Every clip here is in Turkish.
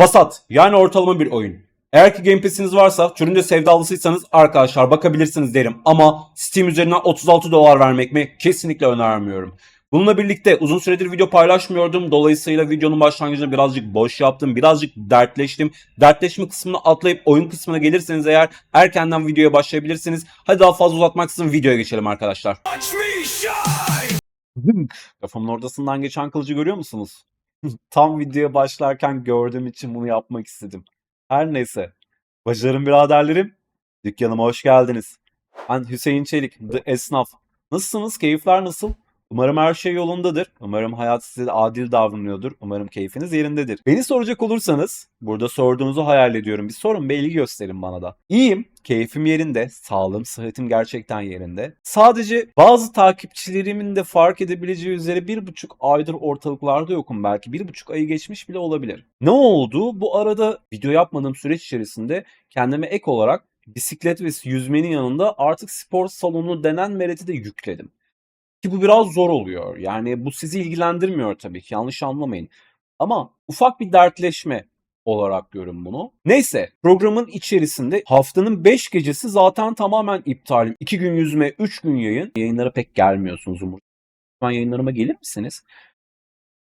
Vasat yani ortalama bir oyun. Eğer ki Game Pass'iniz varsa, türünde sevdalısıysanız arkadaşlar bakabilirsiniz derim. Ama Steam üzerinden 36 dolar vermek mi? Kesinlikle önermiyorum. Bununla birlikte uzun süredir video paylaşmıyordum. Dolayısıyla videonun başlangıcında birazcık boş yaptım. Birazcık dertleştim. Dertleşme kısmını atlayıp oyun kısmına gelirseniz eğer erkenden videoya başlayabilirsiniz. Hadi daha fazla uzatmaksızın videoya geçelim arkadaşlar. Kafamın ortasından geçen kılıcı görüyor musunuz? Tam videoya başlarken gördüğüm için bunu yapmak istedim. Her neyse. Bacılarım biraderlerim. Dükkanıma hoş geldiniz. Ben Hüseyin Çelik, The Esnaf. Nasılsınız? Keyifler nasıl? Umarım her şey yolundadır. Umarım hayat size adil davranıyordur. Umarım keyfiniz yerindedir. Beni soracak olursanız, burada sorduğunuzu hayal ediyorum. Bir sorun, ilgi gösterin bana da. İyiyim, keyfim yerinde, sağlığım, sıhhatim gerçekten yerinde. Sadece bazı takipçilerimin de fark edebileceği üzere bir buçuk aydır ortalıklarda yokum belki. Bir buçuk ayı geçmiş bile olabilir. Ne oldu? Bu arada video yapmadığım süreç içerisinde kendime ek olarak bisiklet ve yüzmenin yanında artık spor salonu denen mereti de yükledim. Ki bu biraz zor oluyor. Yani bu sizi ilgilendirmiyor tabii ki yanlış anlamayın. Ama ufak bir dertleşme olarak görün bunu. Neyse programın içerisinde haftanın 5 gecesi zaten tamamen iptalim. 2 gün yüzme, 3 gün yayın. Yayınlara pek gelmiyorsunuz umur. Ben yayınlarıma gelir misiniz?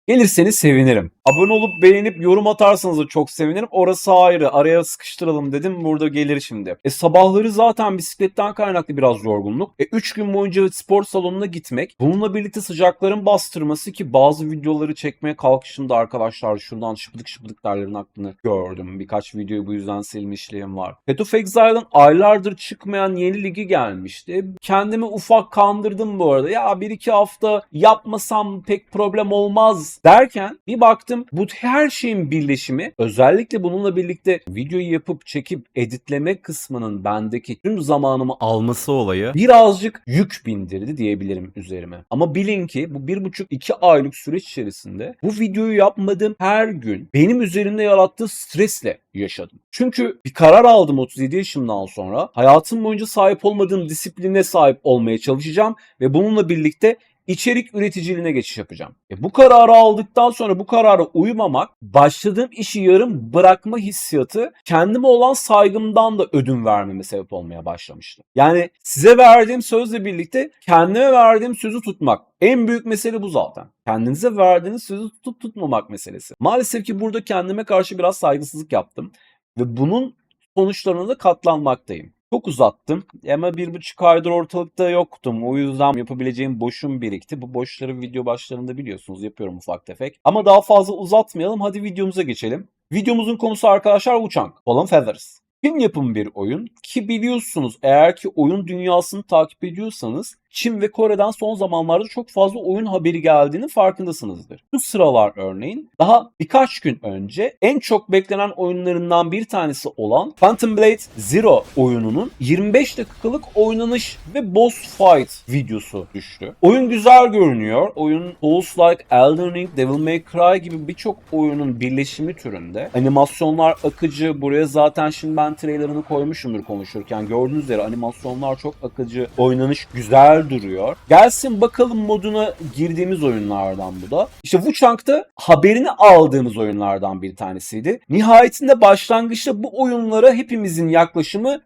Gelirseniz sevinirim. Abone olup beğenip yorum atarsanız da çok sevinirim. Orası ayrı. Araya sıkıştıralım dedim. Burada gelir şimdi. E sabahları zaten bisikletten kaynaklı biraz yorgunluk. E 3 gün boyunca spor salonuna gitmek. Bununla birlikte sıcakların bastırması ki bazı videoları çekmeye kalkışımda arkadaşlar şuradan şıpıdık şıpıdık derlerin aklını gördüm. Birkaç videoyu bu yüzden silmişliğim var. Path of Exile'ın aylardır çıkmayan yeni ligi gelmişti. Kendimi ufak kandırdım bu arada. Ya 1-2 hafta yapmasam pek problem olmaz derken bir baktım bu her şeyin birleşimi özellikle bununla birlikte videoyu yapıp çekip editleme kısmının bendeki tüm zamanımı alması olayı birazcık yük bindirdi diyebilirim üzerime. Ama bilin ki bu bir buçuk iki aylık süreç içerisinde bu videoyu yapmadığım her gün benim üzerimde yarattığı stresle yaşadım. Çünkü bir karar aldım 37 yaşımdan sonra. Hayatım boyunca sahip olmadığım disipline sahip olmaya çalışacağım ve bununla birlikte içerik üreticiliğine geçiş yapacağım. E bu kararı aldıktan sonra bu karara uymamak, başladığım işi yarım bırakma hissiyatı kendime olan saygımdan da ödün vermeme sebep olmaya başlamıştı. Yani size verdiğim sözle birlikte kendime verdiğim sözü tutmak. En büyük mesele bu zaten. Kendinize verdiğiniz sözü tutup tutmamak meselesi. Maalesef ki burada kendime karşı biraz saygısızlık yaptım. Ve bunun sonuçlarına da katlanmaktayım. Çok uzattım ama bir buçuk aydır ortalıkta yoktum. O yüzden yapabileceğim boşum birikti. Bu boşları video başlarında biliyorsunuz yapıyorum ufak tefek. Ama daha fazla uzatmayalım. Hadi videomuza geçelim. Videomuzun konusu arkadaşlar Wuchang. Fallen Feathers. Çin yapımı bir oyun ki biliyorsunuz eğer ki oyun dünyasını takip ediyorsanız Çin ve Kore'den son zamanlarda çok fazla oyun haberi geldiğini farkındasınızdır. Bu sıralar örneğin daha birkaç gün önce en çok beklenen oyunlarından bir tanesi olan Phantom Blade Zero oyununun 25 dakikalık oynanış ve boss fight videosu düştü. Oyun güzel görünüyor. Oyun Souls-like, Elden Ring, Devil May Cry gibi birçok oyunun birleşimi türünde. Animasyonlar akıcı. Buraya zaten şimdi ben trailerını koymuşumdur konuşurken. Gördüğünüz üzere animasyonlar çok akıcı. Oynanış güzel duruyor. Gelsin bakalım moduna girdiğimiz oyunlardan bu da. İşte Wuchang'da haberini aldığımız oyunlardan bir tanesiydi. Nihayetinde başlangıçta bu oyunlara hepimizin yaklaşımı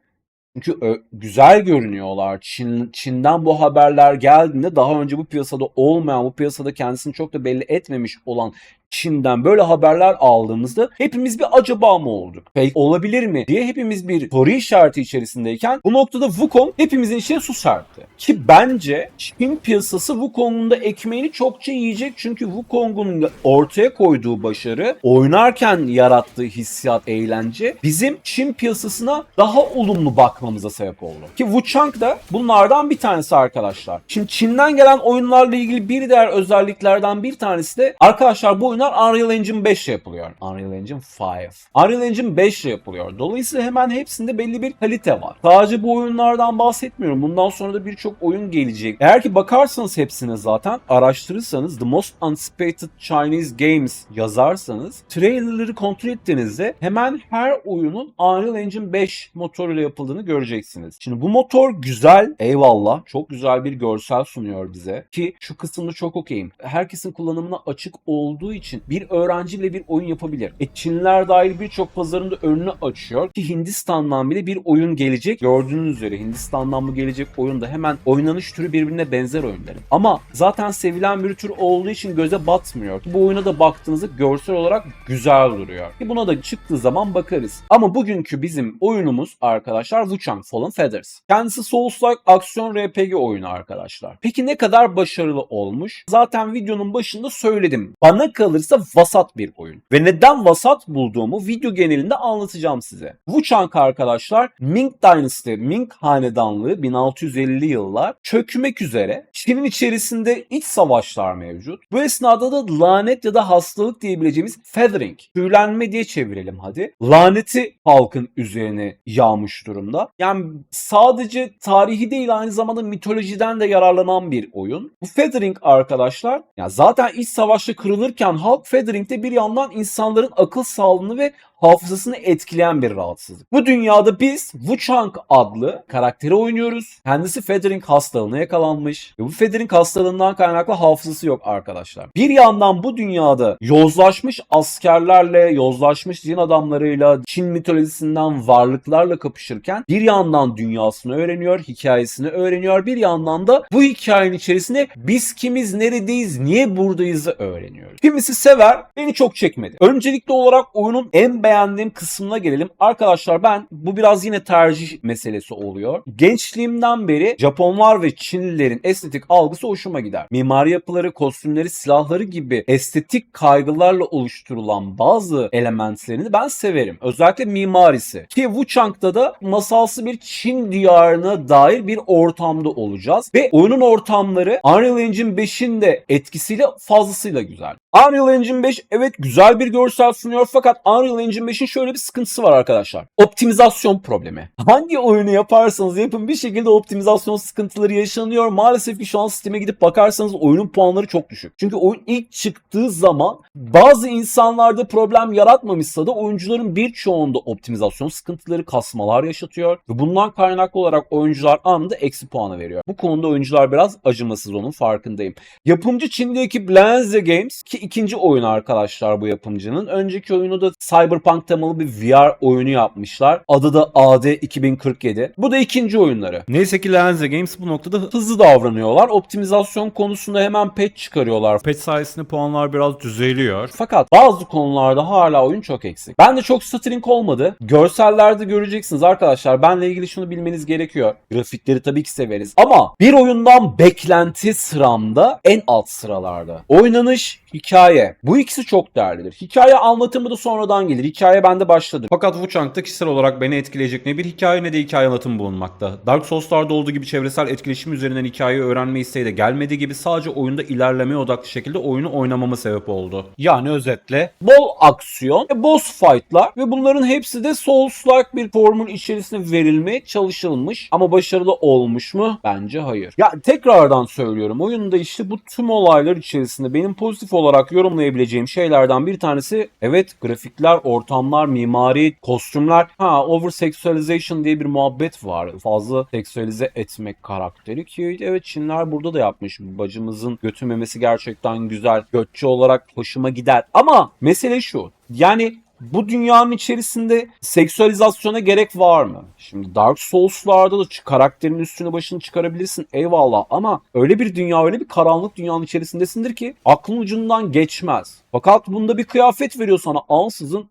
çünkü güzel görünüyorlar. Çin, Çin'den bu haberler geldiğinde daha önce bu piyasada olmayan, bu piyasada kendisini çok da belli etmemiş olan Çin'den böyle haberler aldığımızda hepimiz bir acaba mı olduk? Peki olabilir mi diye hepimiz bir soru işareti içerisindeyken bu noktada Wukong hepimizin içine su serpti. Ki bence Çin piyasası Wukong'un da ekmeğini çokça yiyecek çünkü Wukong'un ortaya koyduğu başarı oynarken yarattığı hissiyat, eğlence bizim Çin piyasasına daha olumlu bakmamıza sebep oldu. Ki Wuchang da bunlardan bir tanesi arkadaşlar. Şimdi Çin'den gelen oyunlarla ilgili bir diğer özelliklerden bir tanesi de arkadaşlar bu oyunlar Unreal Engine 5 ile yapılıyor. Unreal Engine 5. Unreal Engine 5 ile yapılıyor. Dolayısıyla hemen hepsinde belli bir kalite var. Sadece bu oyunlardan bahsetmiyorum. Bundan sonra da birçok oyun gelecek. Eğer ki bakarsanız hepsine zaten araştırırsanız The Most Anticipated Chinese Games yazarsanız trailerları kontrol ettiğinizde hemen her oyunun Unreal Engine 5 motoruyla yapıldığını göreceksiniz. Şimdi bu motor güzel. Eyvallah. Çok güzel bir görsel sunuyor bize. Ki şu kısımda çok okeyim. Herkesin kullanımına açık olduğu için için bir öğrenci bile bir oyun yapabilir. E Çinliler dahil birçok pazarında önünü açıyor ki Hindistan'dan bile bir oyun gelecek. Gördüğünüz üzere Hindistan'dan bu gelecek oyunda hemen oynanış türü birbirine benzer oyunların. Ama zaten sevilen bir tür olduğu için göze batmıyor. Bu oyuna da baktığınızda görsel olarak güzel duruyor. Ki buna da çıktığı zaman bakarız. Ama bugünkü bizim oyunumuz arkadaşlar Wuchang Fallen Feathers. Kendisi Souls-like aksiyon RPG oyunu arkadaşlar. Peki ne kadar başarılı olmuş? Zaten videonun başında söyledim. Bana kalırsa vasat bir oyun. Ve neden vasat bulduğumu video genelinde anlatacağım size. Wuchang arkadaşlar Ming Dynasty, Ming Hanedanlığı 1650'li yıllar çökmek üzere. Çin'in içerisinde iç savaşlar mevcut. Bu esnada da lanet ya da hastalık diyebileceğimiz feathering, tüylenme diye çevirelim hadi. Laneti halkın üzerine yağmış durumda. Yani sadece tarihi değil aynı zamanda mitolojiden de yararlanan bir oyun. Bu feathering arkadaşlar ya zaten iç savaşta kırılırken halk feathering'de bir yandan insanların akıl sağlığını ve hafızasını etkileyen bir rahatsızlık. Bu dünyada biz Wuchang adlı karakteri oynuyoruz. Kendisi Feathering hastalığına yakalanmış. Ve bu Feathering hastalığından kaynaklı hafızası yok arkadaşlar. Bir yandan bu dünyada yozlaşmış askerlerle, yozlaşmış din adamlarıyla, Çin mitolojisinden varlıklarla kapışırken bir yandan dünyasını öğreniyor, hikayesini öğreniyor. Bir yandan da bu hikayenin içerisinde biz kimiz, neredeyiz, niye buradayızı öğreniyoruz. Kimisi sever, beni çok çekmedi. Öncelikli olarak oyunun en beğendiğim kısmına gelelim. Arkadaşlar ben bu biraz yine tercih meselesi oluyor. Gençliğimden beri Japonlar ve Çinlilerin estetik algısı hoşuma gider. Mimari yapıları, kostümleri, silahları gibi estetik kaygılarla oluşturulan bazı elementlerini ben severim. Özellikle mimarisi. Ki Wuchang'da da masalsı bir Çin diyarına dair bir ortamda olacağız. Ve oyunun ortamları Unreal Engine 5'in de etkisiyle fazlasıyla güzel. Unreal Engine 5 evet güzel bir görsel sunuyor fakat Unreal Engine 5'in şöyle bir sıkıntısı var arkadaşlar. Optimizasyon problemi. Hangi oyunu yaparsanız yapın bir şekilde optimizasyon sıkıntıları yaşanıyor. Maalesef ki şu an Steam'e gidip bakarsanız oyunun puanları çok düşük. Çünkü oyun ilk çıktığı zaman bazı insanlarda problem yaratmamışsa da oyuncuların birçoğunda optimizasyon sıkıntıları, kasmalar yaşatıyor. Ve bundan kaynaklı olarak oyuncular anında eksi puanı veriyor. Bu konuda oyuncular biraz acımasız onun farkındayım. Yapımcı Çinli ekip Games ki ikinci oyun arkadaşlar bu yapımcının. Önceki oyunu da Cyberpunk temalı bir VR oyunu yapmışlar. Adı da AD 2047. Bu da ikinci oyunları. Neyse ki Lenze Games bu noktada hızlı davranıyorlar. Optimizasyon konusunda hemen patch çıkarıyorlar. Patch sayesinde puanlar biraz düzeliyor. Fakat bazı konularda hala oyun çok eksik. Ben de çok stuttering olmadı. Görsellerde göreceksiniz arkadaşlar. Benle ilgili şunu bilmeniz gerekiyor. Grafikleri tabii ki severiz. Ama bir oyundan beklenti sıramda en alt sıralarda. Oynanış, hikaye. Bu ikisi çok değerlidir. Hikaye anlatımı da sonradan gelir. Hikaye bende başladı. Fakat Wuchang'da kişisel olarak beni etkileyecek ne bir hikaye ne de hikaye anlatımı bulunmakta. Dark Souls'larda olduğu gibi çevresel etkileşim üzerinden hikayeyi öğrenme isteği de gelmediği gibi sadece oyunda ilerlemeye odaklı şekilde oyunu oynamama sebep oldu. Yani özetle bol aksiyon ve boss fight'lar ve bunların hepsi de Souls-like bir formül içerisine verilmeye çalışılmış ama başarılı olmuş mu? Bence hayır. Ya tekrardan söylüyorum oyunda işte bu tüm olaylar içerisinde benim pozitif olarak yorumlayabileceğim şeylerden bir tanesi evet grafikler, ortamlar, mimari, kostümler. Ha over sexualization diye bir muhabbet var. Fazla seksüelize etmek karakteri ki evet Çinler burada da yapmış. Bacımızın götü memesi gerçekten güzel. Götçü olarak hoşuma gider. Ama mesele şu. Yani bu dünyanın içerisinde seksüalizasyona gerek var mı? Şimdi Dark Souls'larda da karakterin üstünü başını çıkarabilirsin eyvallah ama öyle bir dünya öyle bir karanlık dünyanın içerisindesindir ki aklın ucundan geçmez. Fakat bunda bir kıyafet veriyor sana ansızın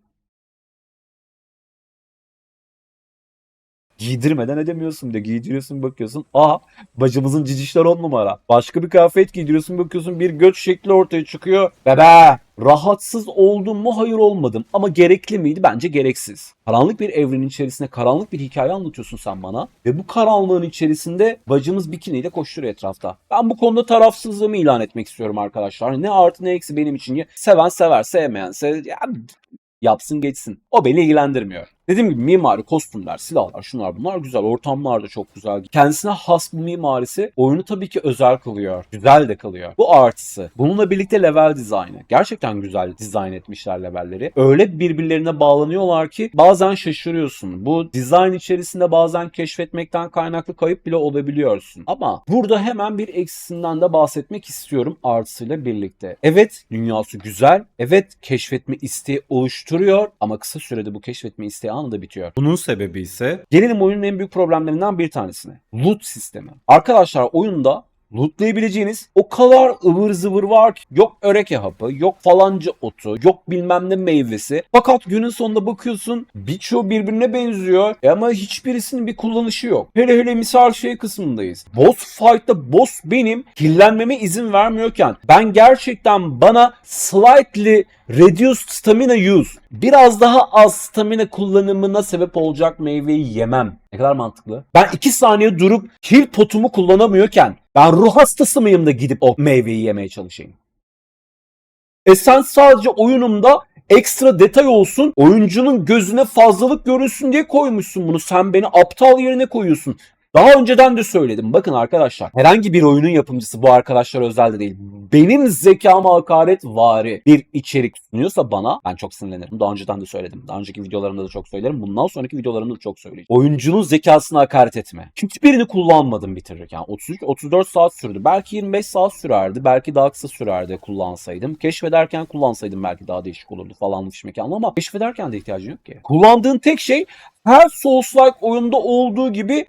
Giydirmeden edemiyorsun bile. Giydiriyorsun bakıyorsun. Aha bacımızın cicişler on numara. Başka bir kıyafet giydiriyorsun bakıyorsun bir göç şekli ortaya çıkıyor. Bebe rahatsız oldum mu? Hayır olmadım. Ama gerekli miydi? Bence gereksiz. Karanlık bir evrenin içerisinde karanlık bir hikaye anlatıyorsun sen bana. Ve bu karanlığın içerisinde bacımız bikiniyle koşturuyor etrafta. Ben bu konuda tarafsızlığımı ilan etmek istiyorum arkadaşlar. Ne artı ne eksi benim için. Seven sever, sevmeyen sever. Ya, yapsın geçsin. O beni ilgilendirmiyor. Dediğim gibi mimari, kostümler, silahlar, şunlar bunlar güzel. Ortamlar da çok güzel. Kendisine has bir mimarisi oyunu tabii ki özel kılıyor. Güzel de kılıyor. Bu artısı. Bununla birlikte level dizaynı. Gerçekten güzel dizayn etmişler levelleri. Öyle birbirlerine bağlanıyorlar ki bazen şaşırıyorsun. Bu dizayn içerisinde bazen keşfetmekten kaynaklı kayıp bile olabiliyorsun. Ama burada hemen bir eksisinden de bahsetmek istiyorum artısıyla birlikte. Evet dünyası güzel. Evet keşfetme isteği oluşturuyor ama kısa sürede bu keşfetme isteği anında bitiyor. Bunun sebebi ise Gelelim oyunun en büyük problemlerinden bir tanesine. Loot sistemi. Arkadaşlar oyunda lootlayabileceğiniz o kadar ıvır zıvır var ki yok öreke hapı, yok falanca otu, yok bilmem ne meyvesi. Fakat günün sonunda bakıyorsun birçoğu birbirine benziyor e ama hiçbirisinin bir kullanışı yok. Hele hele misal şey kısmındayız. Boss fight'ta boss benim killenmeme izin vermiyorken ben gerçekten bana slightly reduced stamina use biraz daha az stamina kullanımına sebep olacak meyveyi yemem. Ne kadar mantıklı. Ben 2 saniye durup kill potumu kullanamıyorken ben ruh hastası mıyım da gidip o meyveyi yemeye çalışayım? E sen sadece oyunumda ekstra detay olsun, oyuncunun gözüne fazlalık görünsün diye koymuşsun bunu. Sen beni aptal yerine koyuyorsun. Daha önceden de söyledim. Bakın arkadaşlar herhangi bir oyunun yapımcısı bu arkadaşlar özel de değil. Benim zekama hakaret vari bir içerik sunuyorsa bana ben çok sinirlenirim. Daha önceden de söyledim. Daha önceki videolarımda da çok söylerim. Bundan sonraki videolarımda da çok söyleyeceğim. Oyuncunun zekasına hakaret etme. Hiçbirini kullanmadım bitirirken. 33-34 saat sürdü. Belki 25 saat sürerdi. Belki daha kısa sürerdi kullansaydım. Keşfederken kullansaydım belki daha değişik olurdu falan mekanlı ama keşfederken de ihtiyacın yok ki. Kullandığın tek şey her Souls-like oyunda olduğu gibi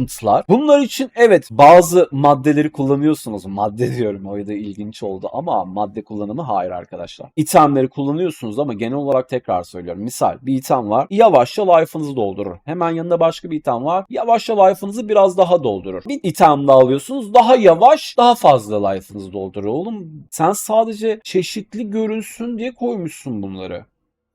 ailment'lar. Bunlar için evet bazı maddeleri kullanıyorsunuz. Madde diyorum o da ilginç oldu ama madde kullanımı hayır arkadaşlar. İtemleri kullanıyorsunuz ama genel olarak tekrar söylüyorum. Misal bir item var. Yavaşça life'ınızı doldurur. Hemen yanında başka bir item var. Yavaşça life'ınızı biraz daha doldurur. Bir item daha alıyorsunuz. Daha yavaş daha fazla life'ınızı doldurur. Oğlum sen sadece çeşitli görünsün diye koymuşsun bunları.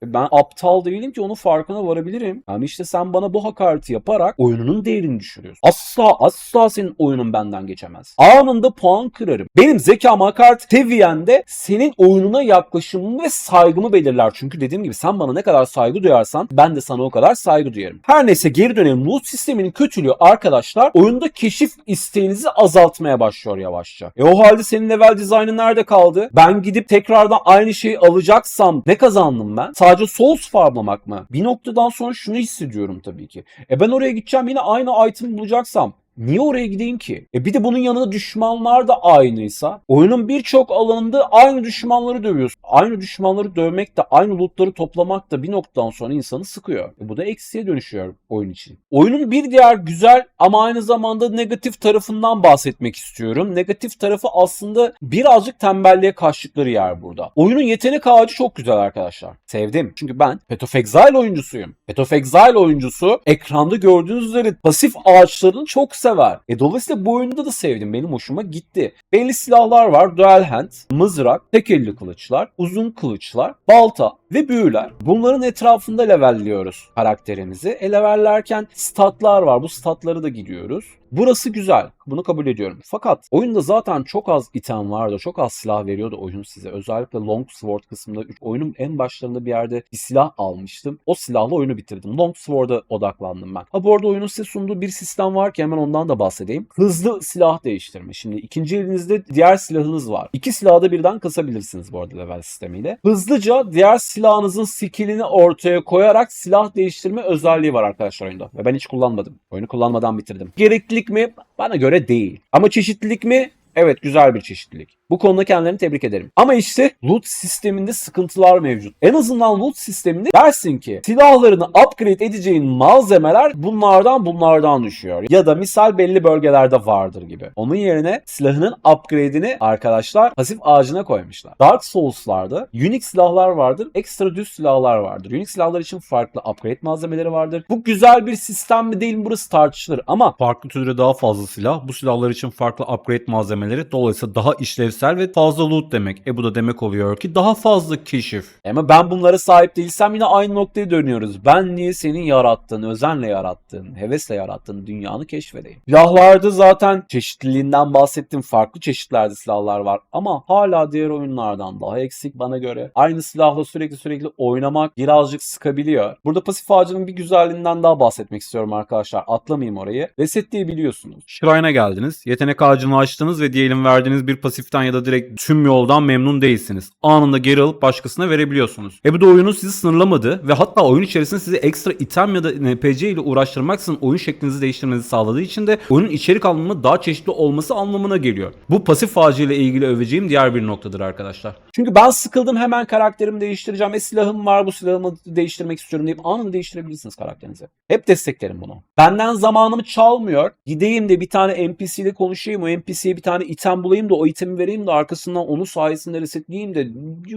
Ben aptal değilim ki onun farkına varabilirim. Yani işte sen bana bu hakareti yaparak oyununun değerini düşürüyorsun. Asla asla senin oyunun benden geçemez. Anında puan kırarım. Benim zekam hakaret seviyende senin oyununa yaklaşımımı ve saygımı belirler. Çünkü dediğim gibi sen bana ne kadar saygı duyarsan ben de sana o kadar saygı duyarım. Her neyse geri dönelim. Loot sisteminin kötülüğü arkadaşlar oyunda keşif isteğinizi azaltmaya başlıyor yavaşça. E o halde senin level dizaynı nerede kaldı? Ben gidip tekrardan aynı şeyi alacaksam ne kazandım ben? Sadece souls farmlamak mı? Bir noktadan sonra şunu hissediyorum tabii ki. E ben oraya gideceğim yine aynı item bulacaksam Niye oraya gideyim ki? E bir de bunun yanında düşmanlar da aynıysa oyunun birçok alanında aynı düşmanları dövüyorsun. Aynı düşmanları dövmek de aynı lootları toplamak da bir noktadan sonra insanı sıkıyor. E bu da eksiye dönüşüyor oyun için. Oyunun bir diğer güzel ama aynı zamanda negatif tarafından bahsetmek istiyorum. Negatif tarafı aslında birazcık tembelliğe kaçtıkları yer burada. Oyunun yetenek ağacı çok güzel arkadaşlar. Sevdim. Çünkü ben Path of Exile oyuncusuyum. Path of Exile oyuncusu ekranda gördüğünüz üzere pasif ağaçlarını çok sever. E dolayısıyla bu oyunda da sevdim. Benim hoşuma gitti. Belli silahlar var. Dual hand, mızrak, tek elli kılıçlar, uzun kılıçlar, balta ve büyüler. Bunların etrafında levelliyoruz karakterimizi. E levellerken statlar var. Bu statları da gidiyoruz. Burası güzel. Bunu kabul ediyorum. Fakat oyunda zaten çok az item vardı. Çok az silah veriyordu oyun size. Özellikle Long Sword kısmında oyunun en başlarında bir yerde bir silah almıştım. O silahla oyunu bitirdim. Long Sword'a odaklandım ben. Ha bu arada oyunun size sunduğu bir sistem var ki hemen ondan da bahsedeyim. Hızlı silah değiştirme. Şimdi ikinci elinizde diğer silahınız var. İki silahı da birden kasabilirsiniz bu arada level sistemiyle. Hızlıca diğer silahınızın skillini ortaya koyarak silah değiştirme özelliği var arkadaşlar oyunda. Ve ben hiç kullanmadım. Oyunu kullanmadan bitirdim. Gereklilik mi? Bana göre değil. Ama çeşitlilik mi? Evet güzel bir çeşitlilik. Bu konuda kendilerini tebrik ederim. Ama işte loot sisteminde sıkıntılar mevcut. En azından loot sisteminde dersin ki silahlarını upgrade edeceğin malzemeler bunlardan bunlardan düşüyor. Ya da misal belli bölgelerde vardır gibi. Onun yerine silahının upgrade'ini arkadaşlar pasif ağacına koymuşlar. Dark Souls'larda unique silahlar vardır, ekstra düz silahlar vardır. Unique silahlar için farklı upgrade malzemeleri vardır. Bu güzel bir sistem mi değil mi burası tartışılır ama farklı türde daha fazla silah, bu silahlar için farklı upgrade malzemeleri eklemeleri dolayısıyla daha işlevsel ve fazla loot demek. E bu da demek oluyor ki daha fazla keşif. Ama ben bunlara sahip değilsem yine aynı noktaya dönüyoruz. Ben niye senin yarattığın, özenle yarattığın, hevesle yarattığın dünyanı keşfedeyim. Silahlarda zaten çeşitliliğinden bahsettim. Farklı çeşitlerde silahlar var. Ama hala diğer oyunlardan daha eksik bana göre. Aynı silahla sürekli sürekli oynamak birazcık sıkabiliyor. Burada pasif ağacının bir güzelliğinden daha bahsetmek istiyorum arkadaşlar. Atlamayayım orayı. Resetleyebiliyorsunuz. Shrine'a geldiniz, yetenek ağacını açtınız ve diyelim verdiğiniz bir pasiften ya da direkt tüm yoldan memnun değilsiniz. Anında geri alıp başkasına verebiliyorsunuz. E bu da oyunu sizi sınırlamadı ve hatta oyun içerisinde sizi ekstra item ya da NPC ile uğraştırmaksızın oyun şeklinizi değiştirmenizi sağladığı için de oyunun içerik anlamında daha çeşitli olması anlamına geliyor. Bu pasif ağacı ile ilgili öveceğim diğer bir noktadır arkadaşlar. Çünkü ben sıkıldım hemen karakterimi değiştireceğim. E silahım var bu silahımı değiştirmek istiyorum deyip anında değiştirebilirsiniz karakterinizi. Hep desteklerim bunu. Benden zamanımı çalmıyor. Gideyim de bir tane NPC ile konuşayım. O NPC'ye bir tane item bulayım da o itemi vereyim de arkasından onu sayesinde resetleyeyim de.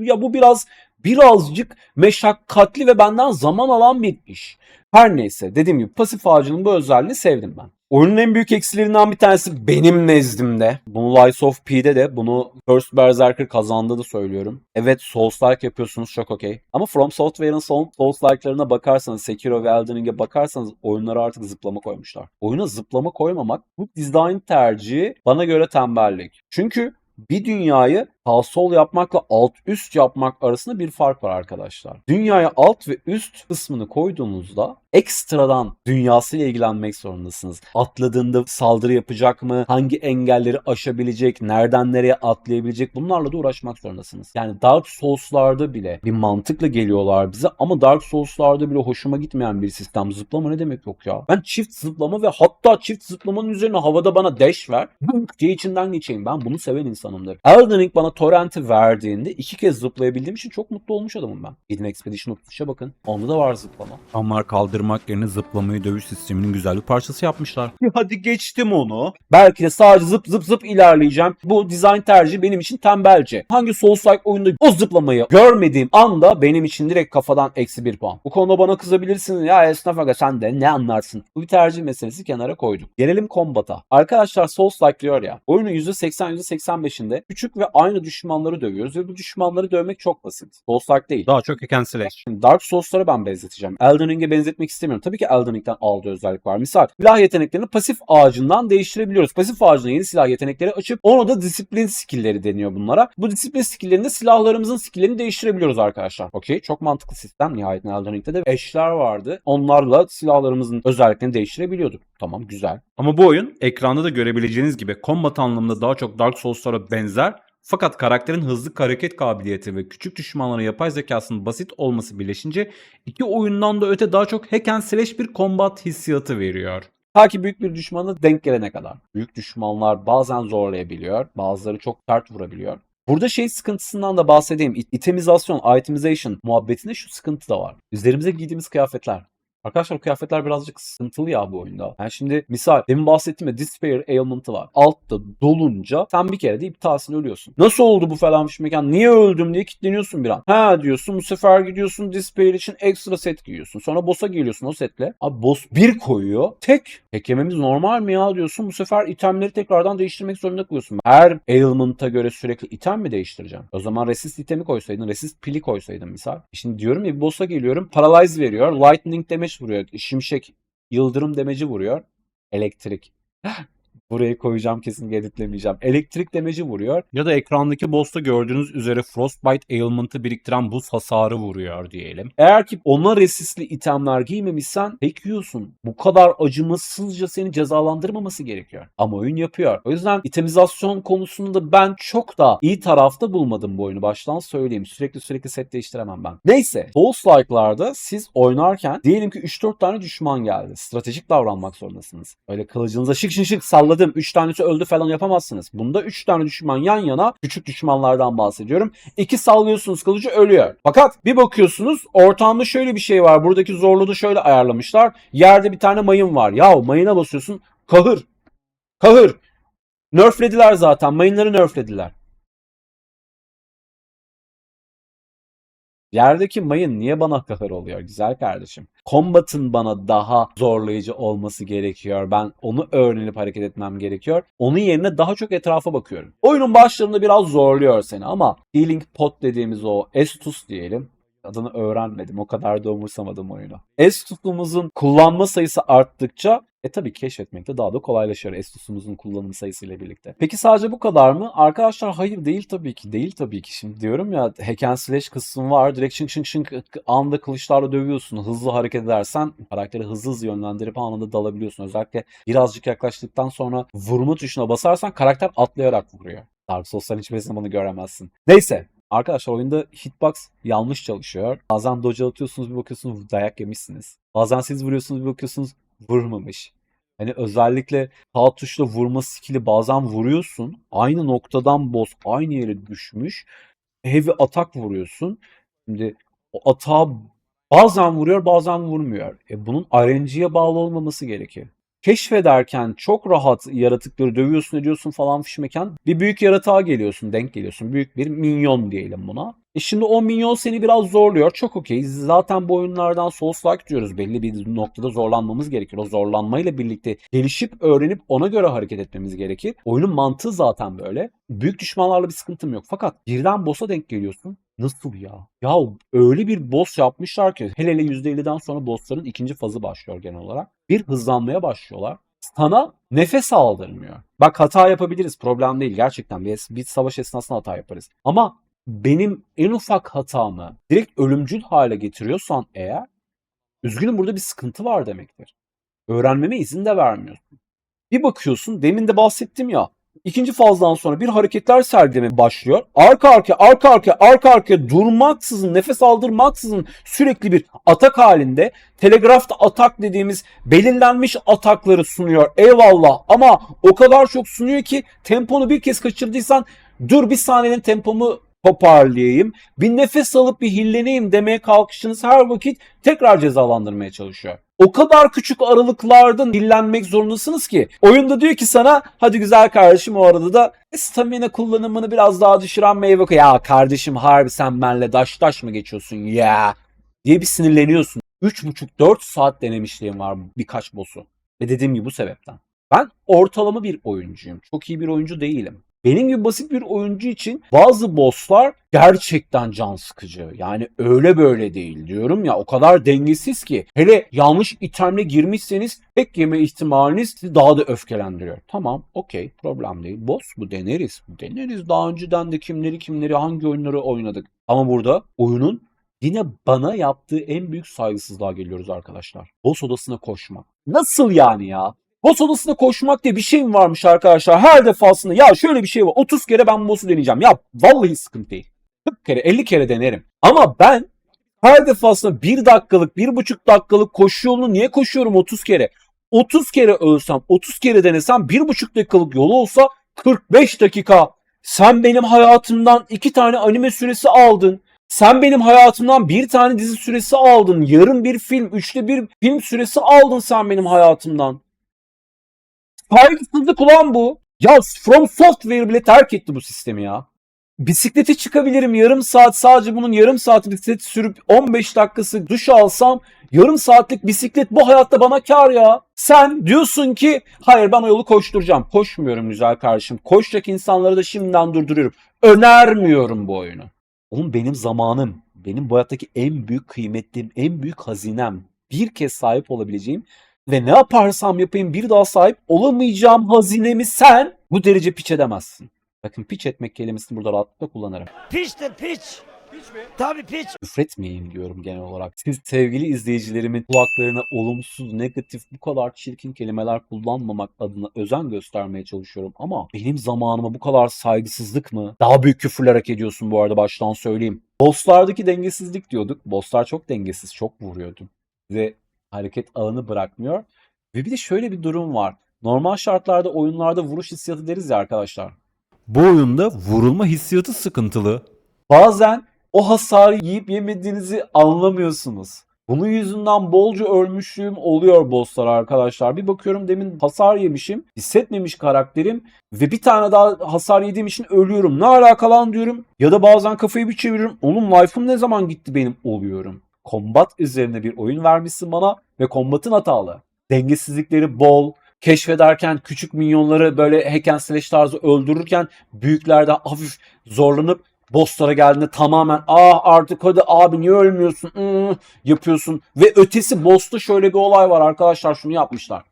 Ya bu biraz birazcık meşakkatli ve benden zaman alan bir iş. Her neyse dediğim gibi pasif ağacının bu özelliğini sevdim ben. Oyunun en büyük eksilerinden bir tanesi benim nezdimde. Bunu Lies of P'de de bunu First Berserker kazandı da söylüyorum. Evet Souls-like yapıyorsunuz çok okey. Ama From Software'ın son Souls-like'larına bakarsanız, Sekiro ve Elden Ring'e bakarsanız oyunlara artık zıplama koymuşlar. Oyuna zıplama koymamak bu design tercihi bana göre tembellik. Çünkü bir dünyayı sağ sol yapmakla alt üst yapmak arasında bir fark var arkadaşlar. Dünyaya alt ve üst kısmını koyduğunuzda ekstradan dünyasıyla ilgilenmek zorundasınız. Atladığında saldırı yapacak mı? Hangi engelleri aşabilecek? Nereden nereye atlayabilecek? Bunlarla da uğraşmak zorundasınız. Yani Dark Souls'larda bile bir mantıkla geliyorlar bize ama Dark Souls'larda bile hoşuma gitmeyen bir sistem. Zıplama ne demek yok ya? Ben çift zıplama ve hatta çift zıplamanın üzerine havada bana dash ver. Bunk diye içinden geçeyim. Ben bunu seven insanımdır. Elden Ring bana torrent'i verdiğinde iki kez zıplayabildiğim için çok mutlu olmuş adamım ben. Hidden Expedition tutuşa bakın. Onda da var zıplama. Onlar kaldırmak yerine zıplamayı dövüş sisteminin güzel bir parçası yapmışlar. Hadi geçtim onu. Belki de sadece zıp zıp zıp ilerleyeceğim. Bu dizayn tercihi benim için tembelce. Hangi Souls-like oyunda o zıplamayı görmediğim anda benim için direkt kafadan eksi bir puan. Bu konuda bana kızabilirsiniz. Ya esnaf aga sen de ne anlarsın? Bu bir tercih meselesi kenara koyduk. Gelelim Combat'a. Arkadaşlar Souls-like diyor ya. Oyunun %80 %85'inde küçük ve aynı düşmanları dövüyoruz ve bu düşmanları dövmek çok basit. Souls-like değil. Daha çok hack slash. Şimdi Dark Souls'lara ben benzeteceğim. Elden Ring'e benzetmek istemiyorum. Tabii ki Elden Ring'den aldığı özellik var. Misal silah yeteneklerini pasif ağacından değiştirebiliyoruz. Pasif ağacına yeni silah yetenekleri açıp ona da disiplin skill'leri deniyor bunlara. Bu disiplin skill'lerinde silahlarımızın skill'lerini değiştirebiliyoruz arkadaşlar. Okey çok mantıklı sistem. Nihayetinde Elden Ring'de de eşler vardı. Onlarla silahlarımızın özelliklerini değiştirebiliyorduk. Tamam güzel. Ama bu oyun ekranda da görebileceğiniz gibi combat anlamında daha çok Dark Souls'lara benzer fakat karakterin hızlı hareket kabiliyeti ve küçük düşmanlara yapay zekasının basit olması birleşince iki oyundan da öte daha çok hack and slash bir combat hissiyatı veriyor. Ta ki büyük bir düşmana denk gelene kadar. Büyük düşmanlar bazen zorlayabiliyor. Bazıları çok sert vurabiliyor. Burada şey sıkıntısından da bahsedeyim. Itemizasyon, itemization muhabbetinde şu sıkıntı da var. Üzerimize giydiğimiz kıyafetler. Arkadaşlar kıyafetler birazcık sıkıntılı ya bu oyunda. Yani şimdi misal demin bahsettiğim ya Despair ailment'ı var. Altta dolunca sen bir kere de iptalsin ölüyorsun. Nasıl oldu bu falan bir mekan? Niye öldüm diye kilitleniyorsun bir an. Ha diyorsun bu sefer gidiyorsun Despair için ekstra set giyiyorsun. Sonra boss'a geliyorsun o setle. Abi boss bir koyuyor. Tek. Tek normal mi ya diyorsun. Bu sefer itemleri tekrardan değiştirmek zorunda kalıyorsun. Her ailment'a göre sürekli item mi değiştireceğim? O zaman resist itemi koysaydın, resist pili koysaydın misal. Şimdi diyorum ya boss'a geliyorum. Paralyze veriyor. Lightning damage vuruyor. Şimşek yıldırım demeci vuruyor. Elektrik. Burayı koyacağım kesin editlemeyeceğim. Elektrik demeci vuruyor. Ya da ekrandaki boss'ta gördüğünüz üzere Frostbite ailment'ı biriktiren buz hasarı vuruyor diyelim. Eğer ki ona resistli itemler giymemişsen tek yiyorsun. Bu kadar acımasızca seni cezalandırmaması gerekiyor. Ama oyun yapıyor. O yüzden itemizasyon konusunda ben çok da iyi tarafta bulmadım bu oyunu. Baştan söyleyeyim. Sürekli sürekli set değiştiremem ben. Neyse. Souls-like'larda siz oynarken diyelim ki 3-4 tane düşman geldi. Stratejik davranmak zorundasınız. Öyle kılıcınıza şık şık şık salladım. 3 tanesi öldü falan yapamazsınız. Bunda 3 tane düşman yan yana küçük düşmanlardan bahsediyorum. İki sallıyorsunuz kılıcı ölüyor. Fakat bir bakıyorsunuz ortamda şöyle bir şey var. Buradaki zorluğu da şöyle ayarlamışlar. Yerde bir tane mayın var. Ya mayına basıyorsun. Kahır. Kahır. Nerflediler zaten. Mayınları nerflediler. Yerdeki mayın niye bana kahır oluyor güzel kardeşim? Combat'ın bana daha zorlayıcı olması gerekiyor. Ben onu öğrenip hareket etmem gerekiyor. Onun yerine daha çok etrafa bakıyorum. Oyunun başlarında biraz zorluyor seni ama Healing Pot dediğimiz o Estus diyelim. Adını öğrenmedim. O kadar da umursamadım oyunu. Estus'umuzun kullanma sayısı arttıkça e tabii keşfetmek de daha da kolaylaşıyor Estus'umuzun kullanım sayısıyla birlikte. Peki sadece bu kadar mı? Arkadaşlar hayır değil tabii ki. Değil tabii ki. Şimdi diyorum ya hack and slash kısmı var. Direkt şınk şınk şınk anda kılıçlarla dövüyorsun. Hızlı hareket edersen karakteri hızlı hızlı yönlendirip anında dalabiliyorsun. Özellikle birazcık yaklaştıktan sonra vurma tuşuna basarsan karakter atlayarak vuruyor. Dark Souls'ların hiçbirisinde bunu göremezsin. Neyse. Arkadaşlar oyunda hitbox yanlış çalışıyor. Bazen dodge atıyorsunuz bir bakıyorsunuz dayak yemişsiniz. Bazen siz vuruyorsunuz bir bakıyorsunuz vurmamış. Hani özellikle sağ tuşla vurma skill'i bazen vuruyorsun. Aynı noktadan boss aynı yere düşmüş. Heavy atak vuruyorsun. Şimdi o atağı bazen vuruyor bazen vurmuyor. E bunun RNG'ye bağlı olmaması gerekiyor. Keşfederken çok rahat yaratıkları dövüyorsun ediyorsun falan fişmeken bir büyük yaratığa geliyorsun denk geliyorsun. Büyük bir minyon diyelim buna. E şimdi o minyon seni biraz zorluyor. Çok okey. Zaten bu oyunlardan Souls-like diyoruz. Belli bir noktada zorlanmamız gerekir. O zorlanmayla birlikte gelişip öğrenip ona göre hareket etmemiz gerekir. Oyunun mantığı zaten böyle. Büyük düşmanlarla bir sıkıntım yok. Fakat birden boss'a denk geliyorsun. Nasıl ya? Ya öyle bir boss yapmışlar ki hele hele %50'den sonra bossların ikinci fazı başlıyor genel olarak. Bir hızlanmaya başlıyorlar. Sana nefes aldırmıyor. Bak hata yapabiliriz problem değil gerçekten. Bir, bir savaş esnasında hata yaparız. Ama benim en ufak hatamı direkt ölümcül hale getiriyorsan eğer üzgünüm burada bir sıkıntı var demektir. Öğrenmeme izin de vermiyorsun. Bir bakıyorsun demin de bahsettim ya İkinci fazdan sonra bir hareketler sergileme başlıyor. Arka arka arka arka arka arka durmaksızın nefes aldırmaksızın sürekli bir atak halinde telegrafta atak dediğimiz belirlenmiş atakları sunuyor. Eyvallah ama o kadar çok sunuyor ki temponu bir kez kaçırdıysan dur bir saniyenin tempomu toparlayayım. Bir nefes alıp bir hilleneyim demeye kalkışınız her vakit tekrar cezalandırmaya çalışıyor. O kadar küçük aralıklardan dillenmek zorundasınız ki. Oyunda diyor ki sana hadi güzel kardeşim o arada da stamina kullanımını biraz daha düşüren meyve koy. Ya kardeşim harbi sen benle daş daş mı geçiyorsun ya diye bir sinirleniyorsun. 3,5-4 saat denemişliğim var birkaç boss'u. Ve dediğim gibi bu sebepten. Ben ortalama bir oyuncuyum. Çok iyi bir oyuncu değilim. Benim gibi basit bir oyuncu için bazı bosslar gerçekten can sıkıcı. Yani öyle böyle değil diyorum ya o kadar dengesiz ki. Hele yanlış itemle girmişseniz tek yeme ihtimaliniz daha da öfkelendiriyor. Tamam okey problem değil. Boss bu deneriz. Deneriz daha önceden de kimleri kimleri hangi oyunları oynadık. Ama burada oyunun yine bana yaptığı en büyük saygısızlığa geliyoruz arkadaşlar. Boss odasına koşmak. Nasıl yani ya? Boss odasına koşmak diye bir şey mi varmış arkadaşlar? Her defasında ya şöyle bir şey var. 30 kere ben boss'u deneyeceğim. Ya vallahi sıkıntı değil. 40 kere 50 kere denerim. Ama ben her defasında 1 dakikalık 1,5 dakikalık koşu yolunu niye koşuyorum 30 kere? 30 kere ölsem 30 kere denesem 1,5 dakikalık yolu olsa 45 dakika. Sen benim hayatımdan 2 tane anime süresi aldın. Sen benim hayatımdan bir tane dizi süresi aldın. Yarım bir film, üçte bir film süresi aldın sen benim hayatımdan. Saygısızlık ulan bu. Ya From Software bile terk etti bu sistemi ya. Bisiklete çıkabilirim yarım saat sadece bunun yarım saat bisiklet sürüp 15 dakikası duş alsam yarım saatlik bisiklet bu hayatta bana kar ya. Sen diyorsun ki hayır ben o yolu koşturacağım. Koşmuyorum güzel kardeşim. Koşacak insanları da şimdiden durduruyorum. Önermiyorum bu oyunu. Oğlum benim zamanım, benim bu hayattaki en büyük kıymetlim, en büyük hazinem. Bir kez sahip olabileceğim ve ne yaparsam yapayım bir daha sahip olamayacağım hazinemi sen bu derece piç edemezsin. Bakın piç etmek kelimesini burada rahatlıkla kullanırım. Piçtir piç. Piç mi? Tabii piç. Üfretmeyeyim diyorum genel olarak. Siz sevgili izleyicilerimin kulaklarına olumsuz, negatif, bu kadar çirkin kelimeler kullanmamak adına özen göstermeye çalışıyorum. Ama benim zamanıma bu kadar saygısızlık mı? Daha büyük küfürler hak ediyorsun bu arada baştan söyleyeyim. Bosslardaki dengesizlik diyorduk. Bosslar çok dengesiz, çok vuruyordu. Ve hareket ağını bırakmıyor. Ve bir de şöyle bir durum var. Normal şartlarda oyunlarda vuruş hissiyatı deriz ya arkadaşlar. Bu oyunda vurulma hissiyatı sıkıntılı. Bazen o hasarı yiyip yemediğinizi anlamıyorsunuz. Bunun yüzünden bolca ölmüşlüğüm oluyor bosslar arkadaşlar. Bir bakıyorum demin hasar yemişim. Hissetmemiş karakterim. Ve bir tane daha hasar yediğim için ölüyorum. Ne alaka lan diyorum. Ya da bazen kafayı bir çeviriyorum. Oğlum life'ım ne zaman gitti benim oluyorum. Kombat üzerine bir oyun vermişsin bana ve kombatın hatalı. Dengesizlikleri bol. Keşfederken küçük minyonları böyle hack and slash tarzı öldürürken büyüklerde hafif zorlanıp bosslara geldiğinde tamamen ah artık hadi abi niye ölmüyorsun ıı, yapıyorsun. Ve ötesi boss'ta şöyle bir olay var arkadaşlar şunu yapmışlar.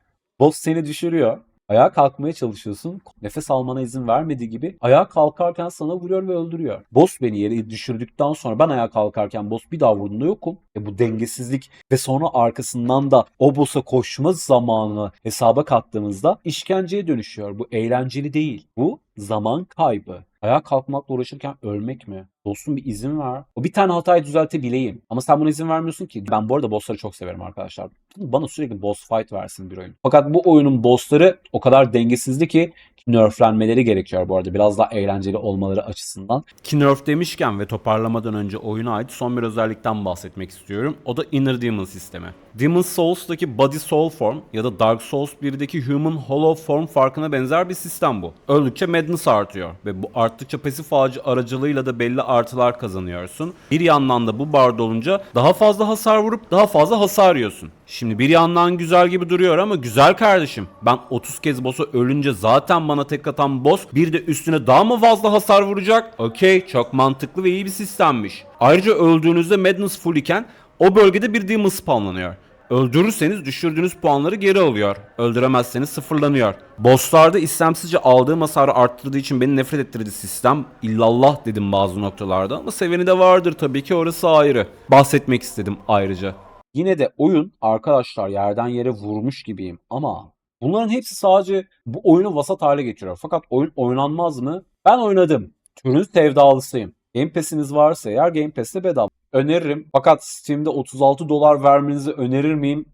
Boss seni düşürüyor. Ayağa kalkmaya çalışıyorsun. Nefes almana izin vermediği gibi ayağa kalkarken sana vuruyor ve öldürüyor. Boss beni yere düşürdükten sonra ben ayağa kalkarken boss bir daha vurduğunda yokum. E bu dengesizlik ve sonra arkasından da o boss'a koşma zamanını hesaba kattığımızda işkenceye dönüşüyor. Bu eğlenceli değil. Bu zaman kaybı. Ayağa kalkmakla uğraşırken ölmek mi? Dostum bir izin ver. O bir tane hatayı düzeltebileyim. Ama sen buna izin vermiyorsun ki. Ben bu arada bossları çok severim arkadaşlar. Bana sürekli boss fight versin bir oyun. Fakat bu oyunun bossları o kadar dengesizdi ki nerflenmeleri gerekiyor bu arada. Biraz daha eğlenceli olmaları açısından. Ki nerf demişken ve toparlamadan önce oyuna ait son bir özellikten bahsetmek istiyorum. O da Inner Demon sistemi. Demon Souls'daki Body Soul Form ya da Dark Souls 1'deki Human Hollow Form farkına benzer bir sistem bu. Öldükçe Madness artıyor ve bu arttıkça pasif ağacı aracılığıyla da belli artılar kazanıyorsun. Bir yandan da bu barda olunca daha fazla hasar vurup daha fazla hasar yiyorsun. Şimdi bir yandan güzel gibi duruyor ama güzel kardeşim. Ben 30 kez boss'a ölünce zaten bana tek atan boss bir de üstüne daha mı fazla hasar vuracak? Okey çok mantıklı ve iyi bir sistemmiş. Ayrıca öldüğünüzde Madness full iken o bölgede bir Demon spawnlanıyor. Öldürürseniz düşürdüğünüz puanları geri alıyor. Öldüremezseniz sıfırlanıyor. Bosslarda istemsizce aldığım hasarı arttırdığı için beni nefret ettirdi sistem. İllallah dedim bazı noktalarda ama seveni de vardır tabii ki orası ayrı. Bahsetmek istedim ayrıca. Yine de oyun arkadaşlar yerden yere vurmuş gibiyim ama bunların hepsi sadece bu oyunu vasat hale getiriyor. Fakat oyun oynanmaz mı? Ben oynadım. Türün sevdalısıyım. Game Pass'iniz varsa eğer Game Pass'te bedava. Öneririm. Fakat Steam'de 36 dolar vermenizi önerir miyim?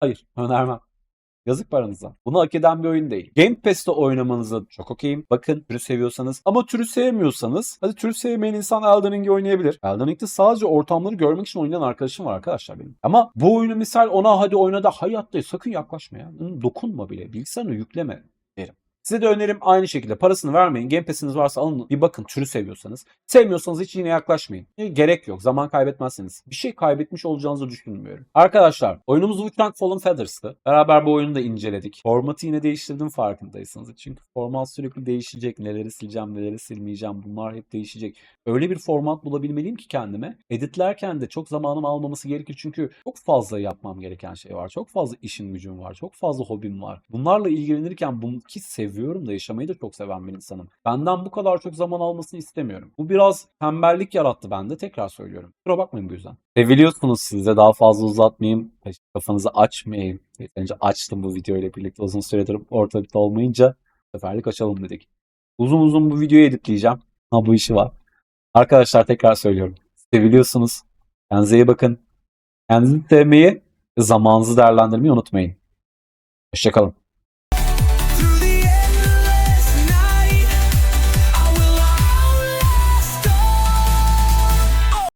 Hayır, önermem. Yazık paranıza. Bunu hak eden bir oyun değil. Game Pass'te oynamanıza çok okeyim. Bakın türü seviyorsanız. Ama türü sevmiyorsanız hadi türü sevmeyen insan Elden Ring'i oynayabilir. Elden Ring'de sadece ortamları görmek için oynayan arkadaşım var arkadaşlar benim. Ama bu oyunu misal ona hadi oyna da hayatta sakın yaklaşma ya. Dokunma bile. Bilgisayarına yükleme. Size de önerim aynı şekilde parasını vermeyin. Game Pass'iniz varsa alın bir bakın türü seviyorsanız. Sevmiyorsanız hiç yine yaklaşmayın. E, Gerek yok. Zaman kaybetmezseniz. Bir şey kaybetmiş olacağınızı düşünmüyorum. Arkadaşlar oyunumuz Wuthang Fallen Feathers'tı. Beraber bu oyunu da inceledik. Formatı yine değiştirdim farkındaysanız. Çünkü format sürekli değişecek. Neleri sileceğim, neleri silmeyeceğim. Bunlar hep değişecek. Öyle bir format bulabilmeliyim ki kendime. Editlerken de çok zamanım almaması gerekir. Çünkü çok fazla yapmam gereken şey var. Çok fazla işim gücüm var. Çok fazla hobim var. Bunlarla ilgilenirken bunu ki seviyorum da yaşamayı da çok seven bir insanım. Benden bu kadar çok zaman almasını istemiyorum. Bu biraz tembellik yarattı bende. Tekrar söylüyorum. Kusura bakmayın bu yüzden. Seviliyorsunuz siz de daha fazla uzatmayayım. Kafanızı açmayayım. Yeterince açtım bu video ile birlikte. Uzun süredir ortalıkta olmayınca seferlik açalım dedik. Uzun uzun bu videoyu editleyeceğim. Ha bu işi var. Arkadaşlar tekrar söylüyorum. Seviliyorsunuz. Kendinize iyi bakın. Kendinizi sevmeyi zamanınızı değerlendirmeyi unutmayın. Hoşçakalın.